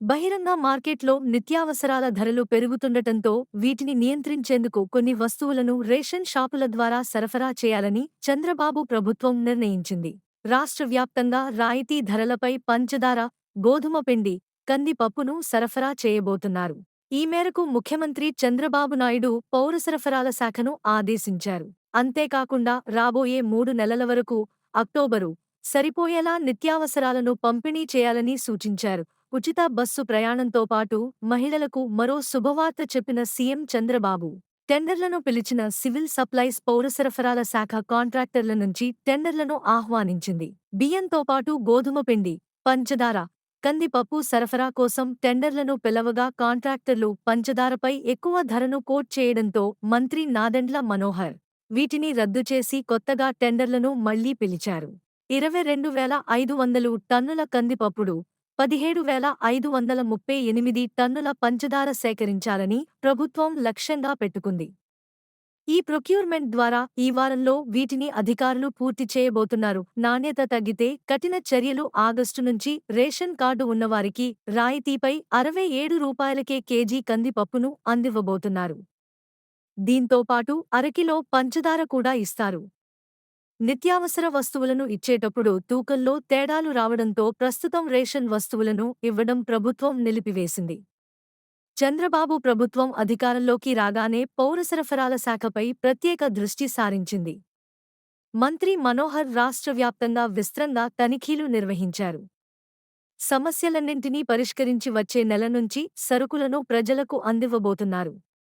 బహిరంగ మార్కెట్లో నిత్యావసరాల ధరలు పెరుగుతుండటంతో వీటిని నియంత్రించేందుకు కొన్ని వస్తువులను రేషన్ షాపుల ద్వారా సరఫరా చేయాలని చంద్రబాబు ప్రభుత్వం నిర్ణయించింది. రాష్ట్ర వ్యాప్తంగా రాయితీ ధరలపై పంచదార గోధుమ పిండి కందిపప్పును సరఫరా చేయబోతున్నారు. ఈ మేరకు ముఖ్యమంత్రి చంద్రబాబు నాయుడు పౌర సరఫరాల శాఖను ఆదేశించారు. అంతేకాకుండా రాబోయే మూడు నెలల వరకు అక్టోబరు సరిపోయేలా నిత్యావసరాలను పంపిణీ చేయాలని సూచించారు. ఉచిత బస్సు ప్రయాణంతో పాటు మహిళలకు మరో శుభవార్త చెప్పిన సీఎం చంద్రబాబు టెండర్లను పిలిచిన సివిల్ సప్లైస్ పౌర సరఫరాల శాఖ కాంట్రాక్టర్ల నుంచి టెండర్లను ఆహ్వానించింది. బియ్యంతో పాటు గోధుమ పిండి పంచదార కందిపప్పు సరఫరా కోసం టెండర్లను పిలవగా కాంట్రాక్టర్లు పంచదారపై ఎక్కువ ధరను కోట్ చేయడంతో మంత్రి నాదెండ్ల మనోహర్ వీటిని రద్దు చేసి కొత్తగా టెండర్లను మళ్ళీ పిలిచారు. ఇరవై రెండు వేల ఐదు వందలు టన్నుల కందిపప్పుడు పదిహేడు వేల ఐదు వందల ముప్పై ఎనిమిది టన్నుల పంచదార సేకరించాలని ప్రభుత్వం లక్ష్యంగా పెట్టుకుంది. ఈ ప్రొక్యూర్మెంట్ ద్వారా ఈ వారంలో వీటిని అధికారులు పూర్తి చేయబోతున్నారు. నాణ్యత తగ్గితే కఠిన చర్యలు ఆగస్టు నుంచి రేషన్ కార్డు ఉన్నవారికి రాయితీపై అరవై ఏడు రూపాయలకే కేజీ కందిపప్పును అందివ్వబోతున్నారు. దీంతో పాటు అరకిలో పంచదార కూడా ఇస్తారు. నిత్యావసర వస్తువులను ఇచ్చేటప్పుడు తూకంలో తేడాలు రావడంతో ప్రస్తుతం రేషన్ వస్తువులను ఇవ్వడం ప్రభుత్వం నిలిపివేసింది. చంద్రబాబు ప్రభుత్వం అధికారంలోకి రాగానే పౌర సరఫరాల శాఖపై ప్రత్యేక దృష్టి సారించింది. మంత్రి మనోహర్ రాష్ట్ర వ్యాప్తంగా విస్తృతంగా తనిఖీలు నిర్వహించారు. సమస్యలన్నింటినీ పరిష్కరించి వచ్చే నెల నుంచి సరుకులను ప్రజలకు అందివ్వబోతున్నారు.